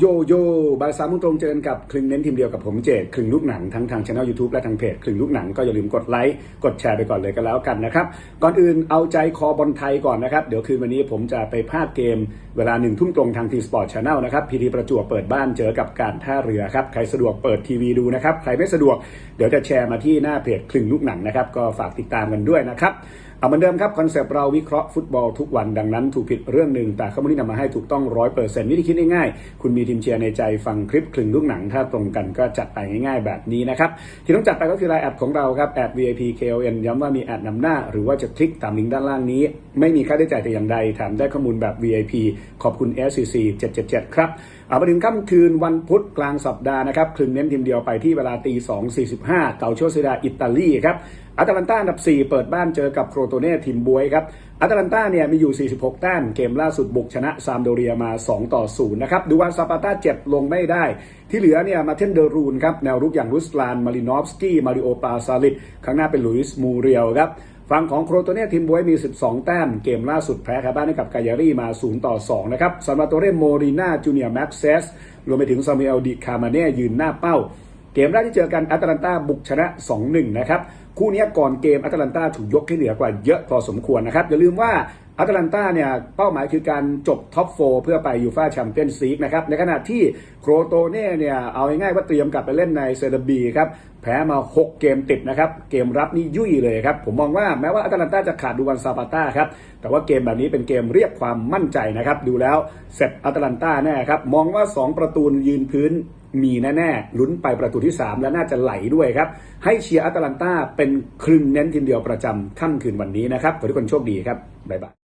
โยโย่บายสามโมงตรงเจอกันกับคลึงเน้นทีมเดียวกับผมเจดคลึงลูกหนังทั้งทางช่องยูทูบและทางเพจคลึงลูกหนังก็อย่าลืมกดไลค์กดแชร์ไปก่อนเลยก็แล้วกันนะครับ ก่อนอื่นเอาใจคอบอลไทยก่อนนะครับ เดี๋ยวคืนวันนี้ผมจะไปพากย์เกมเวลาหนึ่งทุ่มตรงทางทีสปอร์ตชาแนลนะครับพีทีประจวบเปิดบ้านเจอกับการท่าเรือครับ ใครสะดวกเปิดทีวีดูนะครับ ใครไม่สะดวกเดี๋ยวจะแชร์มาที่หน้าเพจคลึงลูกหนังนะครับก็ฝากติดตามกันด้วยนะครับเอาเหมือนเดิมครับคอนเซปต์เราวิเคราะห์ฟุตบอลทุกวันดังนั้นถูกผิดเรื่องหนึ่งแต่ข้อมูลที่นำมาให้ถูกต้องร้อยเปอร์เซ็นต์วิธีคิดง่ายๆคุณมีทีมเชียร์ในใจฟังคลิปคลึงลูกหนัง ถ้าตรงกันก็จัดไปง่ายๆ แบบนี้นะครับที่ต้องจัดไปก็คือไลน์แอดของเราครับแอด VIP KON ย้ำว่ามีแอดนำหน้า หรือว่าจะคลิกตามลิงก์ด้านล่างนี้ ไม่มีค่าใช้จ่ายแต่อย่างใดแถมได้ข้อมูลแบบ VIP ขอบคุณ SCC 777 ครับเอามาถึงค่ำคืนวันพุธกลางสัปดาห์นะครับคลึงเน้นทีมเดียวไปที่เวลาตี2 45เกาโชเซดาอิตาลีครับ อาตาลันต้าอันดับ 4 เปิดบ้านเจอกับโครโตเน่ทีมบวยครับอาตาลันต้าเนี่ยมีอยู่ 46 แต้มเกมล่าสุดบุกชนะซามโดเรียมา 2 ต่อ 0 นะครับดูวันซาปาต้าเจ็บลงไม่ได้ ที่เหลือเนี่ยมาเทนเดอรูนครับ แนวรุกอย่างรุสลาน มารินอฟสกี้ มาริโอปาซาลิดข้างหน้าเป็นลุยส์มูเรียลครับฝั่งของโครโตเน่ทีมบวยมี 12 แต้ม เกมล่าสุดแพ้คาบ้านให้กับกายารีมา 0 ต่อ 2 นะครับซานมาโตเรโมรีนาจูเนียร์แม็กเซสรวมไปถึงซามิเอลดิคามาเน่ยืนหน้าเป้า เกมแรกที่เจอกันแอตแลนตาบุกชนะ 2-1 นะครับ คู่นี้ก่อนเกมแอตแลนตาถูกยกให้เหนือกว่าเยอะพอสมควรนะครับ อย่าลืมว่าแอตแลนตาเนี่ยเป้าหมายคือการจบท็อปโฟเพื่อไปยูฟาแชมเปี้ยนส์ลีกนะครับในขณะที่โครโตเน่เนี่ยเอาง่ายๆว่าเตรียมกลับไปเล่นในเซเรบีครับแพ้มา 6 เกมติดนะครับ เกมรับนี่ยุ่ยเลยครับ ผมมองว่าแม้ว่าแอตแลนตาจะขาดดูวันซาปาต้าครับแต่ว่าเกมแบบนี้เป็นเกมเรียกความมั่นใจนะครับ ดูแล้วเสร็จแอตแลนตาแน่ครับ มองว่า 2 ประตูยืนพื้น มีแน่ๆลุ้นไปประตูที่ 3 และน่าจะไหลด้วยครับ ให้เชียร์แอตแลนตาเป็นครึ่งเน้นทีมเดียวประจำค่ำคืนวันนี้นะครับขอทุกคนโชคดีครับบ๊ายบาย